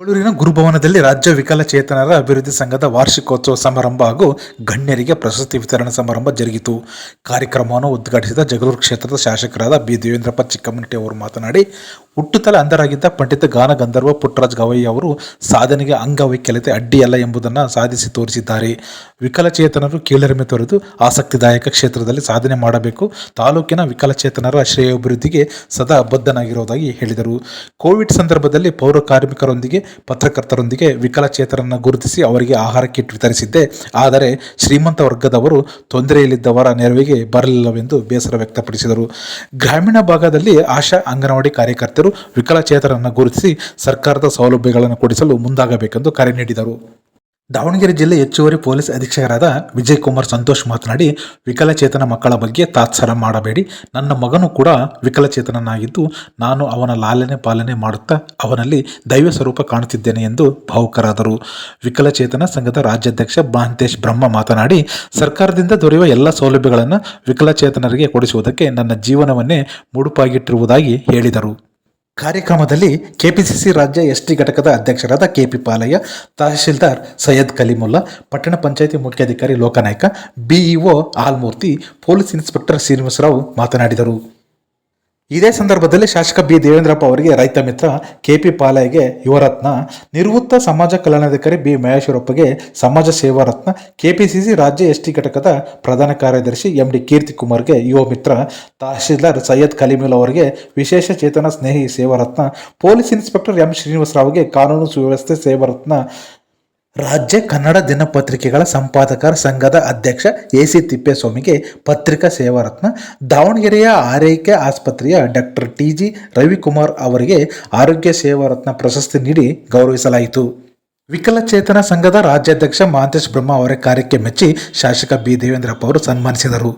ಬೆಂಗಳೂರಿನ ಗುರುಭವನದಲ್ಲಿ ರಾಜ್ಯ ವಿಕಲಚೇತನರ ಅಭಿವೃದ್ಧಿ ಸಂಘದ ವಾರ್ಷಿಕೋತ್ಸವ ಸಮಾರಂಭ ಹಾಗೂ ಗಣ್ಯರಿಗೆ ಪ್ರಶಸ್ತಿ ವಿತರಣಾ ಸಮಾರಂಭ ಜರುಗಿತು. ಕಾರ್ಯಕ್ರಮವನ್ನು ಉದ್ಘಾಟಿಸಿದ ಜಗಳೂರು ಕ್ಷೇತ್ರದ ಶಾಸಕರಾದ ಬಿ. ದೇವೇಂದ್ರಪ್ಪ ಚಿಕ್ಕಮ್ಮನಟ್ಟಿ ಅವರು ಮಾತನಾಡಿ, ಹುಟ್ಟುತಲ ಅಂಧರಾಗಿದ್ದ ಪಂಡಿತ ಗಾನ ಗಂಧರ್ವ ಪುಟ್ಟರಾಜ್ ಗವಯ್ಯ ಅವರು ಸಾಧನೆಗೆ ಅಂಗವೈಕಲ್ಯತೆ ಅಡ್ಡಿಯಲ್ಲ ಎಂಬುದನ್ನು ಸಾಧಿಸಿ ತೋರಿಸಿದ್ದಾರೆ. ವಿಕಲಚೇತನರು ಕೀಳರಿಮೆ ತೊರೆದು ಆಸಕ್ತಿದಾಯಕ ಕ್ಷೇತ್ರದಲ್ಲಿ ಸಾಧನೆ ಮಾಡಬೇಕು. ತಾಲೂಕಿನ ವಿಕಲಚೇತನರ ಶ್ರೇಯೋಭಿವೃದ್ಧಿಗೆ ಸದಾ ಬದ್ಧನಾಗಿರುವುದಾಗಿ ಹೇಳಿದರು. ಕೋವಿಡ್ ಸಂದರ್ಭದಲ್ಲಿ ಪೌರ ಕಾರ್ಮಿಕರೊಂದಿಗೆ ಪತ್ರಕರ್ತರೊಂದಿಗೆ ವಿಕಲಚೇತರನ್ನು ಗುರುತಿಸಿ ಅವರಿಗೆ ಆಹಾರ ಕಿಟ್ ವಿತರಿಸಿದ್ದೆ ಆದರೆ ಶ್ರೀಮಂತ ವರ್ಗದವರು ತೊಂದರೆಯಲ್ಲಿದ್ದವರ ನೆರವಿಗೆ ಬರಲಿಲ್ಲವೆಂದು ಬೇಸರ ವ್ಯಕ್ತಪಡಿಸಿದರು. ಗ್ರಾಮೀಣ ಭಾಗದಲ್ಲಿ ಆಶಾ ಅಂಗನವಾಡಿ ಕಾರ್ಯಕರ್ತರು ವಿಕಲಚೇತರನ್ನು ಗುರುತಿಸಿ ಸರ್ಕಾರದ ಸೌಲಭ್ಯಗಳನ್ನು ಕೊಡಿಸಲು ಮುಂದಾಗಬೇಕೆಂದು ಕರೆ ನೀಡಿದರು. ದಾವಣಗೆರೆ ಜಿಲ್ಲೆ ಹೆಚ್ಚುವರಿ ಪೊಲೀಸ್ ಅಧೀಕ್ಷಕರಾದ ವಿಜಯ್ ಕುಮಾರ್ ಸಂತೋಷ್ ಮಾತನಾಡಿ, ವಿಕಲಚೇತನ ಮಕ್ಕಳ ಬಗ್ಗೆ ತಾತ್ಸರ ಮಾಡಬೇಡಿ. ನನ್ನ ಮಗನು ಕೂಡ ವಿಕಲಚೇತನನಾಗಿದ್ದು, ನಾನು ಅವನ ಲಾಲನೆ ಪಾಲನೆ ಮಾಡುತ್ತಾ ಅವನಲ್ಲಿ ದೈವ ಸ್ವರೂಪ ಕಾಣುತ್ತಿದ್ದೇನೆ ಎಂದು ಭಾವುಕರಾದರು. ವಿಕಲಚೇತನ ಸಂಘದ ರಾಜ್ಯಾಧ್ಯಕ್ಷ ಮಹಂತೇಶ್ ಬ್ರಹ್ಮ ಮಾತನಾಡಿ, ಸರ್ಕಾರದಿಂದ ದೊರೆಯುವ ಎಲ್ಲ ಸೌಲಭ್ಯಗಳನ್ನು ವಿಕಲಚೇತನರಿಗೆ ಕೊಡಿಸುವುದಕ್ಕೆ ನನ್ನ ಜೀವನವನ್ನೇ ಮುಡುಪಾಗಿಟ್ಟಿರುವುದಾಗಿ ಹೇಳಿದರು. ಕಾರ್ಯಕ್ರಮದಲ್ಲಿ ಕೆಪಿಸಿಸಿ ರಾಜ್ಯ ಎಸ್ಟಿ ಘಟಕದ ಅಧ್ಯಕ್ಷರಾದ ಕೆಪಿ ಪಾಲಯ್ಯ, ತಹಶೀಲ್ದಾರ್ ಸೈಯದ್ ಕಲಿಮುಲ್ಲಾ, ಪಟ್ಟಣ ಪಂಚಾಯಿತಿ ಮುಖ್ಯಾಧಿಕಾರಿ Lokanayka, BEO Almurthy, police inspector Srinivasarao ಮಾತನಾಡಿದರು. ಇದೇ ಸಂದರ್ಭದಲ್ಲಿ ಶಾಸಕ ಬಿ. ದೇವೇಂದ್ರಪ್ಪ ಅವರಿಗೆ ರೈತ ಮಿತ್ರ ಕೆಪಿ ಪಾಲಯ್ಗೆ ಯುವರತ್ನ ನಿವೃತ್ತ ಸಮಾಜ ಕಲ್ಯಾಣಾಧಿಕಾರಿ ಬಿ. ಮಹೇಶ್ವರಪ್ಪಗೆ ಸಮಾಜ ಸೇವಾ ರತ್ನ, ಕೆಪಿಸಿಸಿ ರಾಜ್ಯ ಎಸ್ಟಿ ಘಟಕದ ಪ್ರಧಾನ ಕಾರ್ಯದರ್ಶಿ ಎಂ. ಡಿ. ಕೀರ್ತಿ ಕುಮಾರ್ಗೆ ಯುವ ಮಿತ್ರ ತಹಶೀಲ್ದಾರ್ ಸೈಯದ್ ಕಲೀಮುಲ್ ಅವರಿಗೆ ವಿಶೇಷ ಚೇತನ ಸ್ನೇಹಿ ಸೇವಾ ರತ್ನ, ಪೊಲೀಸ್ ಇನ್ಸ್ಪೆಕ್ಟರ್ ಎಂ. ಶ್ರೀನಿವಾಸರಾವ್ಗೆ ಕಾನೂನು ಸುವ್ಯವಸ್ಥೆ ಸೇವಾ ರತ್ನ ರಾಜ್ಯ ಕನ್ನಡ ದಿನಪತ್ರಿಕೆಗಳ ಸಂಪಾದಕರ ಸಂಘದ ಅಧ್ಯಕ್ಷ ಎ ಸಿ ತಿಪ್ಪೇಸ್ವಾಮಿಗೆ ಪತ್ರಿಕಾ ಸೇವಾರತ್ನ ದಾವಣಗೆರೆಯ ಆರೈಕೆ ಆಸ್ಪತ್ರೆಯ ಡಾಕ್ಟರ್ ಟಿ ಜಿ ರವಿಕುಮಾರ್ ಅವರಿಗೆ ಆರೋಗ್ಯ ಸೇವಾರತ್ನ ಪ್ರಶಸ್ತಿ ನೀಡಿ ಗೌರವಿಸಲಾಯಿತು. ವಿಕಲಚೇತನ ಸಂಘದ ರಾಜ್ಯಾಧ್ಯಕ್ಷ ಮಹಾಂತೇಶ್ ಬ್ರಹ್ಮ ಅವರ ಕಾರ್ಯಕ್ಕೆ ಮೆಚ್ಚಿ ಶಾಸಕ ಬಿ ದೇವೇಂದ್ರಪ್ಪ ಅವರು ಸನ್ಮಾನಿಸಿದರು.